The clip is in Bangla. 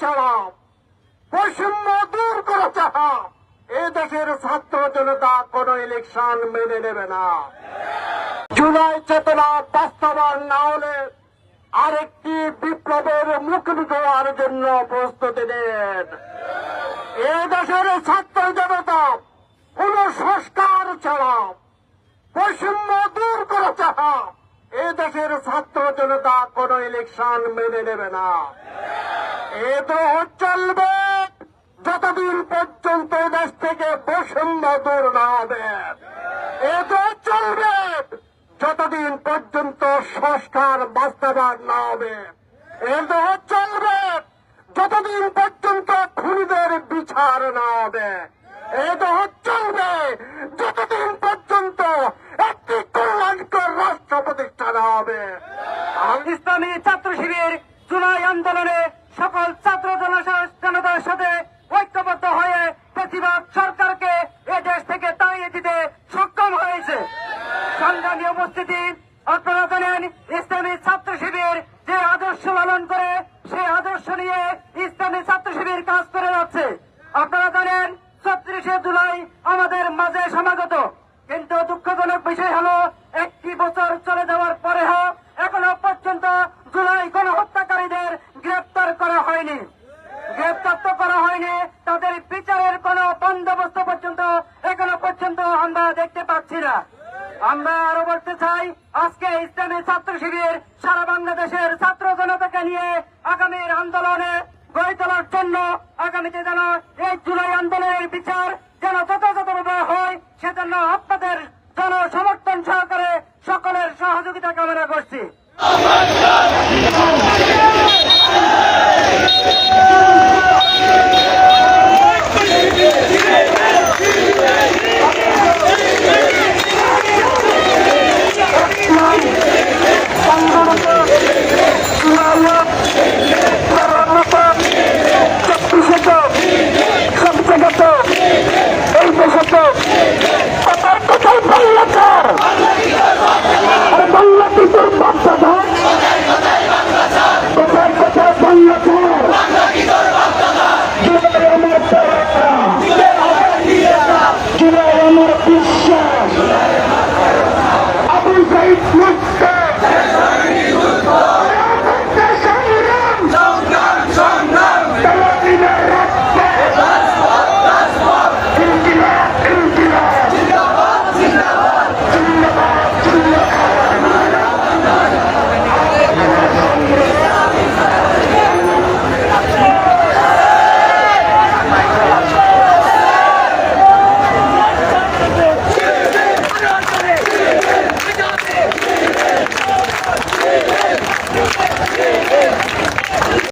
ছাড়া বৈষম্য দূর করা চাহা এ দেশের ছাত্র জনতা কোন ইলেকশন মেনে নেবে না। জুলাই চেতনা বাস্তবায়ন না হলে আরেকটি বিপ্লবের মুখোমুখি হওয়ার জন্য প্রস্তুতি নেন। এ দেশের ছাত্র জনতা কোন সংস্কার ছাড়া বৈষম্য দূর করা চাহা এ দেশের ছাত্র জনতা কোন ইলেকশন মেনে নেবে না। এ তো চলবে যতদিন পর্যন্ত দেশ থেকে বৈষম্য দূর না হবে। চলবে যতদিন পর্যন্ত সংস্কার বাস্তবায়ন না হবে। এ চলবে যতদিন পর্যন্ত খুনিদের বিচার না হবে। এ তো চলবে যতদিন পর্যন্ত একটি কল্যাণকর রাষ্ট্র প্রতিষ্ঠা না হবে। ইসলামী ছাত্র শিবির জুলাই আন্দোলনে সকল ছাত্র জনতার সাথে ঐক্যবদ্ধ হয়ে বেশিরভাগ সরকারকে এ দেশ থেকে তাড়িয়ে দিতে সক্ষম হয়েছে। সংগ্রামী উপস্থিতি আপনারা জানেন, ইসলামী ছাত্র শিবির যে আদর্শ পালন করে সেই আদর্শ নিয়ে ইসলামী ছাত্র শিবির কাজ করে যাচ্ছে। আপনারা জানেন, ছত্রিশে জুলাই আমাদের মাঝে সমাগত। কিন্তু দুঃখজনক বিষয় হলো, একটি বছর চলে যাওয়ার পরেও এখনও পর্যন্ত জুলাই গণহত্যাকারীদের গ্রেপ্তার করা হয়নি গ্রেপ্তার তো করা হয়নি তাদের বিচারের কোনো বন্দোবস্ত পর্যন্ত এখনও পর্যন্ত আমরা পাচ্ছি না আমরা আরও বলতে চাই, আজকে ইসলামী ছাত্র শিবির সারা বাংলাদেশের ছাত্র জনতাকে নিয়ে আগামীর আন্দোলনে গড়ে তোলার জন্য আগামীতে যেন এই জুলাই আন্দোলনের বিচার যেন যথাযথভাবে হয়, সেজন্য আপনাদের জনসমর্থন সহকারে সকলের সহযোগিতা কামনা করছি। Go!